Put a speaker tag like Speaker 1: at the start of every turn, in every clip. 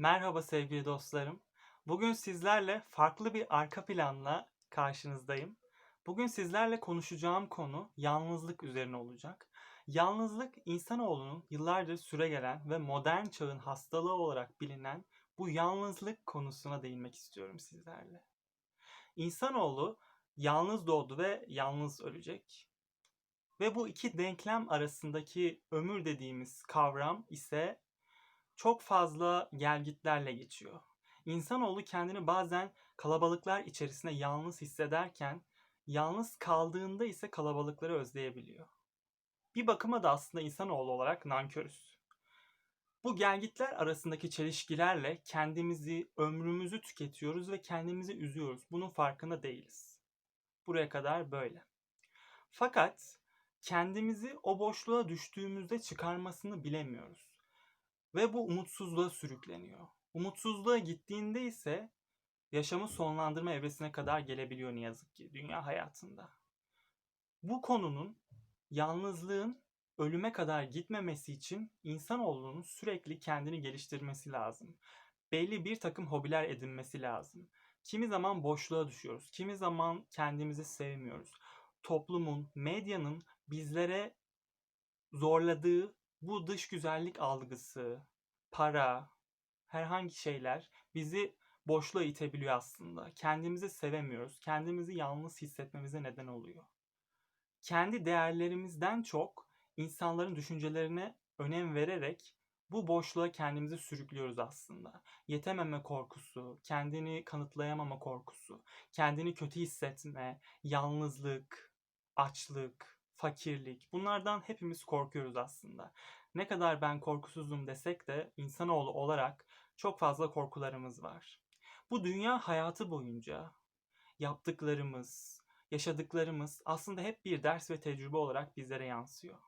Speaker 1: Merhaba sevgili dostlarım. Bugün sizlerle farklı bir arka planla karşınızdayım. Bugün sizlerle konuşacağım konu yalnızlık üzerine olacak. Yalnızlık insanoğlunun yıllardır süregelen ve modern çağın hastalığı olarak bilinen bu yalnızlık konusuna değinmek istiyorum sizlerle. İnsanoğlu yalnız doğdu ve yalnız ölecek. Ve bu iki denklem arasındaki ömür dediğimiz kavram ise çok fazla gelgitlerle geçiyor. İnsanoğlu kendini bazen kalabalıklar içerisinde yalnız hissederken yalnız kaldığında ise kalabalıkları özleyebiliyor. Bir bakıma da aslında insanoğlu olarak nankörüz. Bu gelgitler arasındaki çelişkilerle kendimizi, ömrümüzü tüketiyoruz ve kendimizi üzüyoruz. Bunun farkında değiliz. Buraya kadar böyle. Fakat kendimizi o boşluğa düştüğümüzde çıkarmasını bilemiyoruz. Ve bu umutsuzluğa sürükleniyor. Umutsuzluğa gittiğinde ise yaşamı sonlandırma evresine kadar gelebiliyor ne yazık ki dünya hayatında. Bu konunun yalnızlığın ölüme kadar gitmemesi için insanoğlunun sürekli kendini geliştirmesi lazım. Belli bir takım hobiler edinmesi lazım. Kimi zaman boşluğa düşüyoruz. Kimi zaman kendimizi sevmiyoruz. Toplumun, medyanın bizlere zorladığı bu dış güzellik algısı, para, herhangi şeyler bizi boşluğa itebiliyor aslında. Kendimizi sevemiyoruz. Kendimizi yalnız hissetmemize neden oluyor. Kendi değerlerimizden çok insanların düşüncelerine önem vererek bu boşluğa kendimizi sürüklüyoruz aslında. Yetememe korkusu, kendini kanıtlayamama korkusu, kendini kötü hissetme, yalnızlık, açlık, fakirlik bunlardan hepimiz korkuyoruz aslında. Ne kadar ben korkusuzum desek de insanoğlu olarak çok fazla korkularımız var. Bu dünya hayatı boyunca yaptıklarımız, yaşadıklarımız aslında hep bir ders ve tecrübe olarak bizlere yansıyor.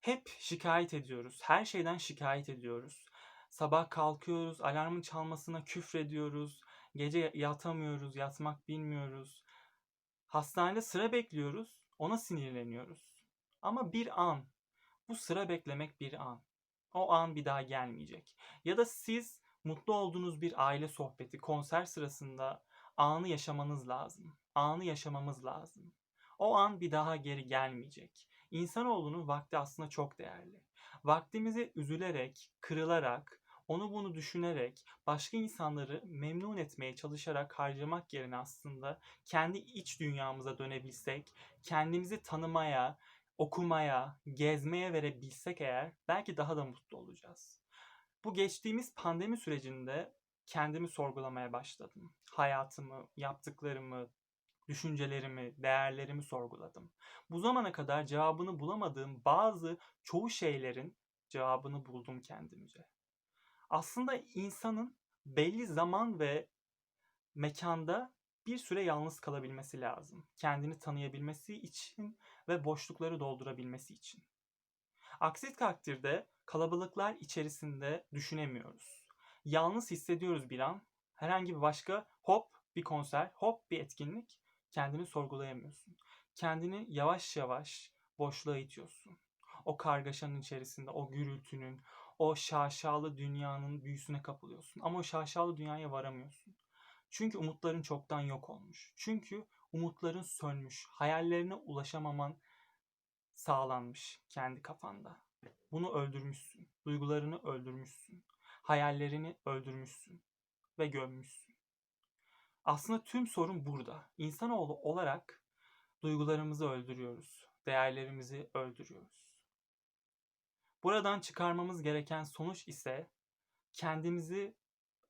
Speaker 1: Hep şikayet ediyoruz. Her şeyden şikayet ediyoruz. Sabah kalkıyoruz, alarmın çalmasına küfrediyoruz. Gece yatamıyoruz, yatmak bilmiyoruz. Hastanede sıra bekliyoruz, ona sinirleniyoruz. Ama bir an, bu sıra beklemek bir an. O an bir daha gelmeyecek. Ya da siz mutlu olduğunuz bir aile sohbeti, konser sırasında anı yaşamanız lazım. Anı yaşamamız lazım. O an bir daha geri gelmeyecek. İnsanoğlunun vakti aslında çok değerli. Vaktimizi üzülerek, kırılarak, onu bunu düşünerek, başka insanları memnun etmeye çalışarak harcamak yerine aslında kendi iç dünyamıza dönebilsek, kendimizi tanımaya, okumaya, gezmeye verebilsek eğer belki daha da mutlu olacağız. Bu geçtiğimiz pandemi sürecinde kendimi sorgulamaya başladım. Hayatımı, yaptıklarımı, düşüncelerimi, değerlerimi sorguladım. Bu zamana kadar cevabını bulamadığım bazı çoğu şeylerin cevabını buldum kendimce. Aslında insanın belli zaman ve mekanda bir süre yalnız kalabilmesi lazım. Kendini tanıyabilmesi için ve boşlukları doldurabilmesi için. Aksi takdirde kalabalıklar içerisinde düşünemiyoruz. Yalnız hissediyoruz bir an. Herhangi bir başka hop bir konser, hop bir etkinlik kendini sorgulayamıyorsun. Kendini yavaş yavaş boşluğa itiyorsun. O kargaşanın içerisinde, o gürültünün, o şaşalı dünyanın büyüsüne kapılıyorsun. Ama o şaşalı dünyaya varamıyorsun. Çünkü umutların çoktan yok olmuş. Çünkü umutların sönmüş. Hayallerine ulaşamaman sağlanmış kendi kafanda. Bunu öldürmüşsün. Duygularını öldürmüşsün. Hayallerini öldürmüşsün ve gömmüşsün. Aslında tüm sorun burada. İnsanoğlu olarak duygularımızı öldürüyoruz. Değerlerimizi öldürüyoruz. Buradan çıkarmamız gereken sonuç ise kendimizi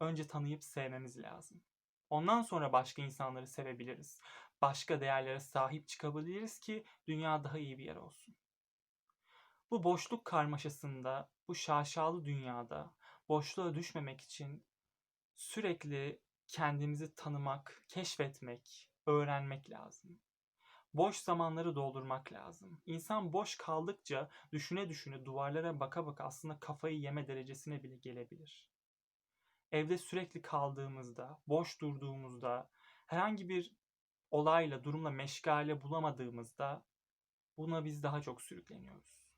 Speaker 1: önce tanıyıp sevmemiz lazım. Ondan sonra başka insanları sevebiliriz. Başka değerlere sahip çıkabiliriz ki dünya daha iyi bir yer olsun. Bu boşluk karmaşasında, bu şaşalı dünyada boşluğa düşmemek için sürekli kendimizi tanımak, keşfetmek, öğrenmek lazım. Boş zamanları doldurmak lazım. İnsan boş kaldıkça düşüne düşüne duvarlara baka baka aslında kafayı yeme derecesine bile gelebilir. Evde sürekli kaldığımızda, boş durduğumuzda, herhangi bir olayla, durumla meşgale bulamadığımızda buna biz daha çok sürükleniyoruz.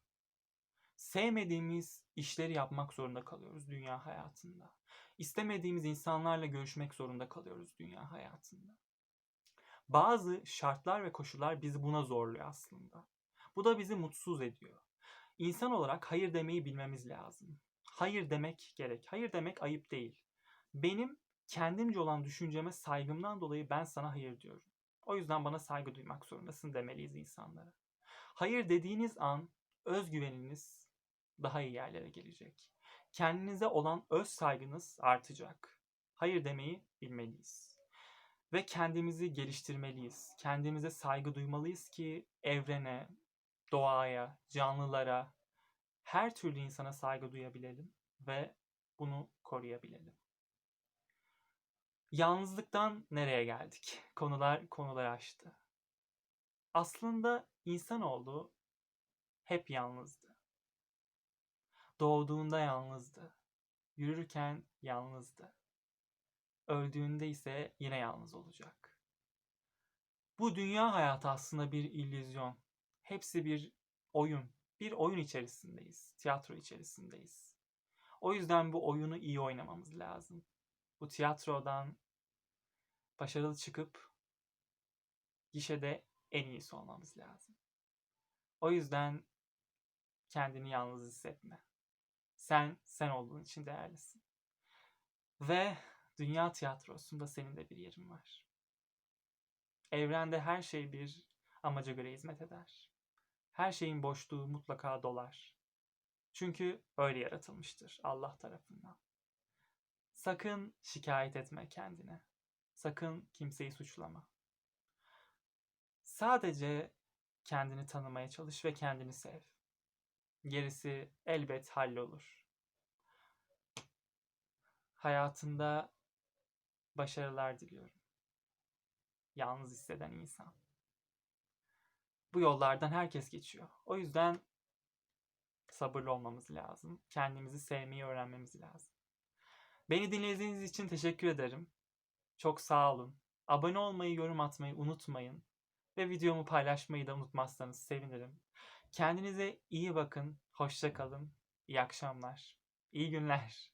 Speaker 1: Sevmediğimiz işleri yapmak zorunda kalıyoruz dünya hayatında. İstemediğimiz insanlarla görüşmek zorunda kalıyoruz dünya hayatında. Bazı şartlar ve koşullar bizi buna zorluyor aslında. Bu da bizi mutsuz ediyor. İnsan olarak hayır demeyi bilmemiz lazım. Hayır demek gerek. Hayır demek ayıp değil. Benim kendimce olan düşünceme saygımdan dolayı ben sana hayır diyorum. O yüzden bana saygı duymak zorundasın demeliyiz insanlara. Hayır dediğiniz an özgüveniniz daha iyi yerlere gelecek. Kendinize olan öz saygınız artacak. Hayır demeyi bilmeliyiz. Ve kendimizi geliştirmeliyiz. Kendimize saygı duymalıyız ki evrene, doğaya, canlılara, her türlü insana saygı duyabilelim ve bunu koruyabilelim. Yalnızlıktan nereye geldik? Konular konular açtı. Aslında insanoğlu hep yalnızdı. Doğduğunda yalnızdı. Yürürken yalnızdı. Öldüğünde ise yine yalnız olacak. Bu dünya hayatı aslında bir illüzyon. Hepsi bir oyun. Bir oyun içerisindeyiz. Tiyatro içerisindeyiz. O yüzden bu oyunu iyi oynamamız lazım. Bu tiyatrodan başarılı çıkıp gişede en iyisi olmamız lazım. O yüzden kendini yalnız hissetme. Sen sen olduğun için değerlisin. Ve dünya tiyatrosunda senin de bir yerin var. Evrende her şey bir amaca göre hizmet eder. Her şeyin boşluğu mutlaka dolar. Çünkü öyle yaratılmıştır Allah tarafından. Sakın şikayet etme kendine. Sakın kimseyi suçlama. Sadece kendini tanımaya çalış ve kendini sev. Gerisi elbet hallolur. Hayatında başarılar diliyorum. Yalnız hisseden insan. Bu yollardan herkes geçiyor. O yüzden sabırlı olmamız lazım. Kendimizi sevmeyi öğrenmemiz lazım. Beni dinlediğiniz için teşekkür ederim. Çok sağ olun. Abone olmayı, yorum atmayı unutmayın. Ve videomu paylaşmayı da unutmazsanız sevinirim. Kendinize iyi bakın. Hoşça kalın. İyi akşamlar. İyi günler.